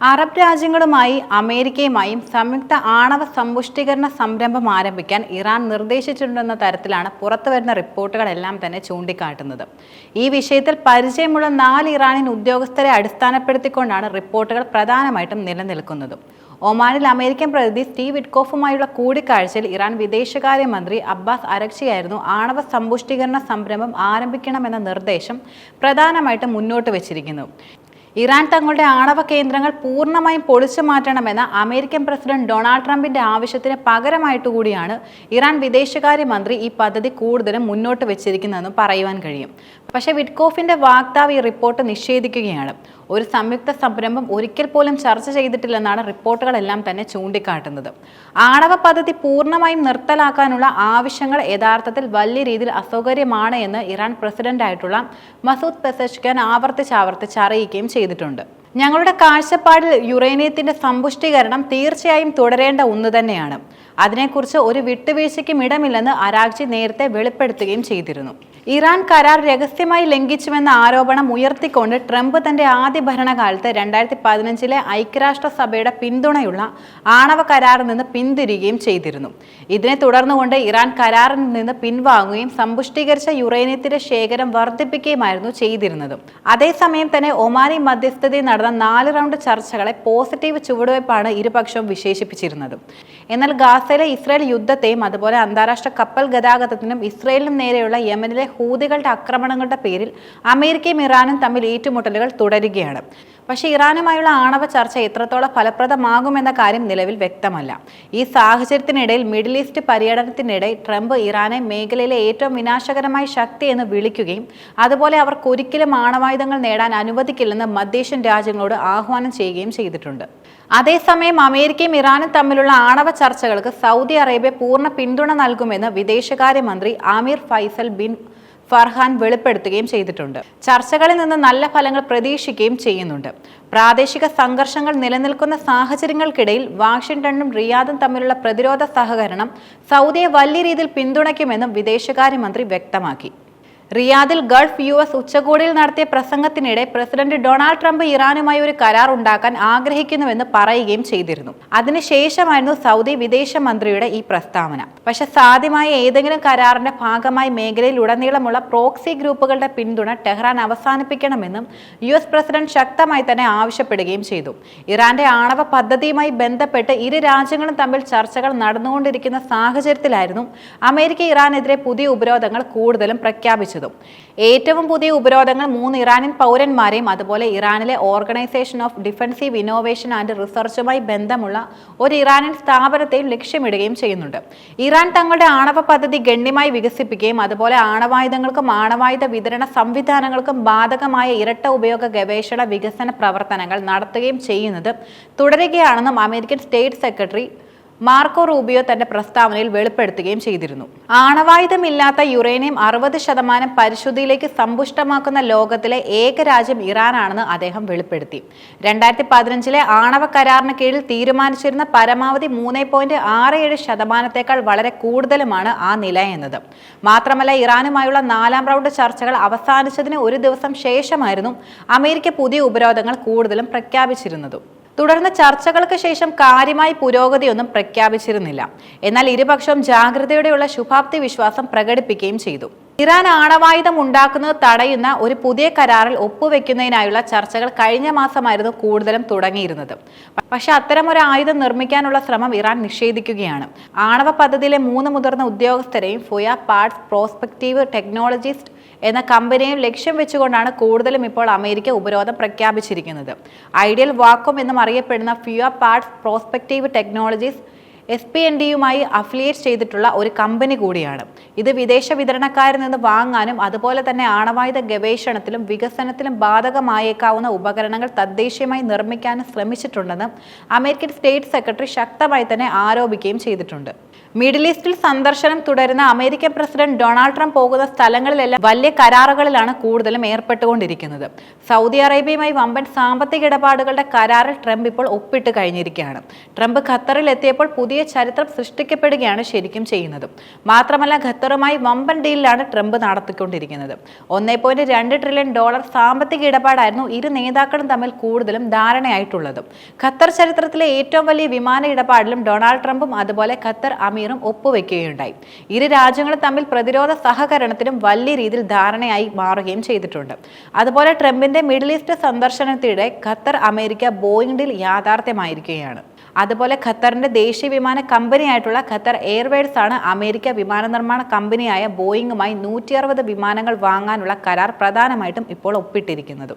Arab രാജ്യങ്ങളുമായി അമേരിക്കയുമായും സംയുക്ത ആണവ സമ്പുഷ്ടീകരണ സംരംഭം ആരംഭിക്കാൻ ഇറാൻ നിർദ്ദേശിച്ചിട്ടുണ്ടെന്ന തരത്തിലാണ് പുറത്തുവരുന്ന റിപ്പോർട്ടുകളെല്ലാം തന്നെ ചൂണ്ടിക്കാട്ടുന്നത്. ഈ വിഷയത്തിൽ പരിചയമുള്ള നാല് ഇറാനിയൻ ഉദ്യോഗസ്ഥരെ അടിസ്ഥാനപ്പെടുത്തിക്കൊണ്ടാണ് റിപ്പോർട്ടുകൾ പ്രധാനമായിട്ടും നിലനിൽക്കുന്നത്. ഒമാനിൽ അമേരിക്കൻ പ്രതിനിധി സ്റ്റീവ് വിറ്റ്കോഫുമായുള്ള കൂടിക്കാഴ്ചയിൽ ഇറാൻ വിദേശകാര്യമന്ത്രി അബ്ബാസ് അരക്ഷിയായിരുന്നു ആണവ സമ്പുഷ്ടീകരണ സംരംഭം ആരംഭിക്കണമെന്ന നിർദ്ദേശം പ്രധാനമായിട്ടും മുന്നോട്ട് വച്ചിരിക്കുന്നത് ഇറാൻ തങ്ങളുടെ ആണവ കേന്ദ്രങ്ങൾ പൂർണമായും പൊളിച്ചു മാറ്റണമെന്ന അമേരിക്കൻ പ്രസിഡന്റ് ഡൊണാൾഡ് ട്രംപിന്റെ ആവശ്യത്തിന് പകരമായിട്ട് കൂടിയാണ് ഇറാൻ വിദേശകാര്യമന്ത്രി ഈ പദ്ധതി കൂടുതലും മുന്നോട്ട് വെച്ചിരിക്കുന്നതെന്ന് പറയുവാൻ കഴിയും. പക്ഷേ വിറ്റ്കോഫിന്റെ വാക്താവ് ഈ റിപ്പോർട്ട് നിഷേധിക്കുകയാണ്. ഒരു സംയുക്ത സംരംഭം ഒരിക്കൽ പോലും ചർച്ച ചെയ്തിട്ടില്ലെന്നാണ് റിപ്പോർട്ടുകളെല്ലാം തന്നെ ചൂണ്ടിക്കാട്ടുന്നത്. ആണവ പദ്ധതി പൂർണമായും നിർത്തലാക്കാനുള്ള ആവശ്യങ്ങൾ യഥാർത്ഥത്തിൽ വലിയ രീതിയിൽ അസൗകര്യമാണ് എന്ന് ഇറാൻ പ്രസിഡന്റായിട്ടുള്ള മസൂദ് പെസഷ്കാൻ ആവർത്തിച്ച് അറിയിക്കുകയും ചെയ്തിട്ടുണ്ട്. ഞങ്ങളുടെ കാഴ്ചപ്പാടിൽ യുറേനിയത്തിന്റെ സമ്പുഷ്ടീകരണം തീർച്ചയായും തുടരേണ്ട ഒന്ന് തന്നെയാണ്. അതിനെക്കുറിച്ച് ഒരു വിട്ടുവീഴ്ചയ്ക്കും ഇടമില്ലെന്ന് അരാഗ്ജി നേരത്തെ വെളിപ്പെടുത്തുകയും ചെയ്തിരുന്നു. ഇറാൻ കരാർ രഹസ്യമായി ലംഘിച്ചുവെന്ന ആരോപണം ഉയർത്തിക്കൊണ്ട് ട്രംപ് തന്റെ ആദ്യ ഭരണകാലത്ത് രണ്ടായിരത്തി പതിനഞ്ചിലെ ഐക്യരാഷ്ട്രസഭയുടെ പിന്തുണയുള്ള ആണവ കരാറിൽ നിന്ന് പിന്തിരികയും ചെയ്തിരുന്നു. ഇതിനെ തുടർന്നുകൊണ്ട് ഇറാൻ കരാറിൽ നിന്ന് പിൻവാങ്ങുകയും സമ്പുഷ്ടീകരിച്ച യുറേനിയത്തിന്റെ ശേഖരം വർദ്ധിപ്പിക്കുകയുമായിരുന്നു ചെയ്തിരുന്നത്. അതേസമയം തന്നെ ഒമാനി മധ്യസ്ഥതയിൽ നടന്ന നാല് റൗണ്ട് ചർച്ചകളെ പോസിറ്റീവ് ചുവടുവയ്പ്പാണ് ഇരുപക്ഷവും വിശേഷിപ്പിച്ചിരുന്നത്. എന്നാൽ ഗാസയിലെ ഇസ്രായേൽ യുദ്ധത്തെയും അതുപോലെ അന്താരാഷ്ട്ര കപ്പൽ ഗതാഗതത്തിനും ഇസ്രയേലിനും നേരെയുള്ള യമനിലെ ഹൂതികളുടെ ആക്രമണങ്ങളുടെ പേരിൽ അമേരിക്കയും ഇറാനും തമ്മിൽ ഏറ്റുമുട്ടലുകൾ തുടരുകയാണ്. പക്ഷേ ഇറാനുമായുള്ള ആണവ ചർച്ച എത്രത്തോളം ഫലപ്രദമാകുമെന്ന കാര്യം നിലവിൽ വ്യക്തമല്ല. ഈ സാഹചര്യത്തിനിടയിൽ മിഡിൽ ഈസ്റ്റ് പര്യടനത്തിനിടെ ട്രംപ് ഇറാനെ മേഖലയിലെ ഏറ്റവും വിനാശകരമായ ശക്തി എന്ന് വിളിക്കുകയും അതുപോലെ അവർക്ക് ഒരിക്കലും ആണവായുധങ്ങൾ നേടാൻ അനുവദിക്കില്ലെന്ന് മധ്യേഷ്യൻ രാജ്യങ്ങളോട് ആഹ്വാനം ചെയ്യുകയും ചെയ്തിട്ടുണ്ട്. അതേസമയം അമേരിക്കയും ഇറാനും തമ്മിലുള്ള ആണവ ചർച്ചകൾക്ക് സൗദി അറേബ്യ പൂർണ പിന്തുണ നൽകുമെന്ന് വിദേശകാര്യമന്ത്രി ആമിർ ഫൈസൽ ബിൻ ഫർഹാൻ വെളിപ്പെടുത്തുകയും ചെയ്തിട്ടുണ്ട്. ചർച്ചകളിൽ നിന്ന് നല്ല ഫലങ്ങൾ പ്രതീക്ഷിക്കുകയും ചെയ്യുന്നുണ്ട്. പ്രാദേശിക സംഘർഷങ്ങൾ നിലനിൽക്കുന്ന സാഹചര്യങ്ങൾക്കിടയിൽ വാഷിംഗ്ടണും റിയാദും തമ്മിലുള്ള പ്രതിരോധ സഹകരണം സൗദിയെ വലിയ രീതിയിൽ പിന്തുണയ്ക്കുമെന്നും വിദേശകാര്യമന്ത്രി വ്യക്തമാക്കി. റിയാദിൽ ഗൾഫ് യു എസ് ഉച്ചകോടിയിൽ നടത്തിയ പ്രസംഗത്തിനിടെ പ്രസിഡന്റ് ഡൊണാൾഡ് ട്രംപ് ഇറാനുമായി ഒരു കരാർ ഉണ്ടാക്കാൻ ആഗ്രഹിക്കുന്നുവെന്ന് പറയുകയും ചെയ്തിരുന്നു. അതിനുശേഷമായിരുന്നു സൗദി വിദേശ മന്ത്രിയുടെ ഈ പ്രസ്താവന. പക്ഷെ സാധ്യമായ ഏതെങ്കിലും കരാറിന്റെ ഭാഗമായി മേഖലയിൽ ഉടനീളമുള്ള പ്രോക്സി ഗ്രൂപ്പുകളുടെ പിന്തുണ ടെഹ്റാൻ അവസാനിപ്പിക്കണമെന്നും യു എസ് പ്രസിഡന്റ് ശക്തമായി തന്നെ ആവശ്യപ്പെടുകയും ചെയ്തു. ഇറാന്റെ ആണവ പദ്ധതിയുമായി ബന്ധപ്പെട്ട് ഇരു രാജ്യങ്ങളും തമ്മിൽ ചർച്ചകൾ നടന്നുകൊണ്ടിരിക്കുന്ന സാഹചര്യത്തിലായിരുന്നു അമേരിക്ക ഇറാനെതിരെ പുതിയ ഉപരോധങ്ങൾ കൂടുതലും പ്രഖ്യാപിച്ചതും. ഏറ്റവും പുതിയ ഉപരോധങ്ങൾ മൂന്ന് ഇറാനിയൻ പൗരന്മാരെയും അതുപോലെ ഇറാനിലെ organisation of defensive innovation and റിസർച്ചുമായി ബന്ധമുള്ള ഒരു ഇറാനിയൻ സ്ഥാപനത്തെയും ലക്ഷ്യമിടുകയും ചെയ്യുന്നുണ്ട്. ഇറാൻ തങ്ങളുടെ ആണവ പദ്ധതി ഗണ്യമായി വികസിപ്പിക്കുകയും അതുപോലെ ആണവായുധങ്ങൾക്കും ആണവായുധ വിതരണ സംവിധാനങ്ങൾക്കും ബാധകമായ ഇരട്ട ഉപയോഗ ഗവേഷണ വികസന പ്രവർത്തനങ്ങൾ നടത്തുകയും ചെയ്യുന്നത് തുടരുകയാണെന്നും American state secretary Marco Rubio തന്റെ പ്രസ്താവനയിൽ വെളിപ്പെടുത്തുകയും ചെയ്തിരുന്നു. ആണവായുധമില്ലാത്ത യുറേനിയം അറുപത് ശതമാനം പരിശുദ്ധിയിലേക്ക് സമ്പുഷ്ടമാക്കുന്ന ലോകത്തിലെ ഏക രാജ്യം ഇറാനാണെന്ന് അദ്ദേഹം വെളിപ്പെടുത്തി. രണ്ടായിരത്തി പതിനഞ്ചിലെ ആണവ കരാറിന് കീഴിൽ തീരുമാനിച്ചിരുന്ന പരമാവധി മൂന്ന് പോയിന്റ് ആറ് ഏഴ് ശതമാനത്തേക്കാൾ വളരെ കൂടുതലുമാണ് ആ നില എന്നത്. മാത്രമല്ല ഇറാനുമായുള്ള നാലാം റൗണ്ട് ചർച്ചകൾ അവസാനിച്ചതിന് ഒരു ദിവസം ശേഷമായിരുന്നു അമേരിക്ക പുതിയ ഉപരോധങ്ങൾ കൂടുതലും പ്രഖ്യാപിച്ചിരുന്നതും. തുടർന്ന് ചർച്ചകൾക്ക് ശേഷം കാര്യമായി പുരോഗതിയൊന്നും പ്രഖ്യാപിച്ചിരുന്നില്ല. എന്നാൽ ഇരുപക്ഷവും ജാഗ്രതയോടെയുള്ള ശുഭാപ്തി വിശ്വാസം പ്രകടിപ്പിക്കുകയും ചെയ്തു. ഇറാൻ ആണവായുധം ഉണ്ടാക്കുന്നത് തടയുന്ന ഒരു പുതിയ കരാറിൽ ഒപ്പുവെക്കുന്നതിനായുള്ള ചർച്ചകൾ കഴിഞ്ഞ മാസമായിരുന്നു കൂടുതലും തുടങ്ങിയിരുന്നത്. പക്ഷെ ഒരു ആയുധം നിർമ്മിക്കാനുള്ള ശ്രമം ഇറാൻ നിഷേധിക്കുകയാണ്. ആണവ പദ്ധതിയിലെ മൂന്ന് മുതിർന്ന ഉദ്യോഗസ്ഥരെയും ഫുയ പാർട്സ് പ്രോസ്പെക്റ്റീവ് ടെക്നോളജിസ്റ്റ് എന്ന കമ്പനിയും ലക്ഷ്യം വെച്ചുകൊണ്ടാണ് കൂടുതലും ഇപ്പോൾ അമേരിക്ക ഉപരോധം പ്രഖ്യാപിച്ചിരിക്കുന്നത്. ഐഡിയൽ വാക്കും എന്നും അറിയപ്പെടുന്ന ഫ്യുവ parts prospective technologies S P N ഡിയുമായി affiliate ചെയ്തിട്ടുള്ള ഒരു കമ്പനി കൂടിയാണ്. ഇത് വിദേശ വിതരണക്കാരിൽ നിന്ന് വാങ്ങാനും അതുപോലെ തന്നെ ആണവായുധ ഗവേഷണത്തിലും വികസനത്തിലും ബാധകമായേക്കാവുന്ന ഉപകരണങ്ങൾ തദ്ദേശീയമായി നിർമ്മിക്കാനും ശ്രമിച്ചിട്ടുണ്ടെന്ന് അമേരിക്കൻ സ്റ്റേറ്റ് സെക്രട്ടറി ശക്തമായി തന്നെ ആരോപിക്കുകയും ചെയ്തിട്ടുണ്ട്. മിഡിൽ ഈസ്റ്റിൽ സന്ദർശനം തുടരുന്ന അമേരിക്കൻ പ്രസിഡന്റ് ഡൊണാൾഡ് ട്രംപ് പോകുന്ന സ്ഥലങ്ങളിലെല്ലാം വലിയ കരാറുകളിലാണ് കൂടുതലും ഏർപ്പെട്ടുകൊണ്ടിരിക്കുന്നത്. സൗദി അറേബ്യയുമായി വമ്പൻ സാമ്പത്തിക ഇടപാടുകളുടെ കരാറിൽ ട്രംപ് ഇപ്പോൾ ഒപ്പിട്ട് കഴിഞ്ഞിരിക്കുകയാണ്. ട്രംപ് ഖത്തറിൽ എത്തിയപ്പോൾ പുതിയ പുതിയ ചരിത്രം സൃഷ്ടിക്കപ്പെടുകയാണ് ശരിക്കും ചെയ്യുന്നത്. മാത്രമല്ല ഖത്തറുമായി വമ്പൻ ഡീലിലാണ് ട്രംപ് നടത്തിക്കൊണ്ടിരിക്കുന്നത്. ഒന്നേ പോയിന്റ് രണ്ട് ട്രില്യൺ ഡോളർ സാമ്പത്തിക ഇടപാടായിരുന്നു ഇരു നേതാക്കളും തമ്മിൽ കൂടുതലും ധാരണയായിട്ടുള്ളത്. ഖത്തർ ചരിത്രത്തിലെ ഏറ്റവും വലിയ വിമാന ഇടപാടിലും ഡൊണാൾഡ് ട്രംപും അതുപോലെ ഖത്തർ അമീറും ഒപ്പുവെക്കുകയുണ്ടായി. ഇരു രാജ്യങ്ങളും തമ്മിൽ പ്രതിരോധ സഹകരണത്തിനും വലിയ രീതിയിൽ ധാരണയായി മാറുകയും ചെയ്തിട്ടുണ്ട്. അതുപോലെ ട്രംപിന്റെ മിഡിൽ ഈസ്റ്റ് സന്ദർശനത്തിനിടെ ഖത്തർ അമേരിക്ക ബോയിങ് ഡീൽ യാഥാർത്ഥ്യമായിരിക്കുകയാണ്. അതുപോലെ ഖത്തറിന്റെ ദേശീയ വിമാന കമ്പനിയായിട്ടുള്ള ഖത്തർ എയർവേഡ്സ് ആണ് അമേരിക്ക വിമാന നിർമ്മാണ കമ്പനിയായ ബോയിങ്ങുമായി നൂറ്റി വിമാനങ്ങൾ വാങ്ങാനുള്ള കരാർ പ്രധാനമായിട്ടും ഇപ്പോൾ ഒപ്പിട്ടിരിക്കുന്നത്.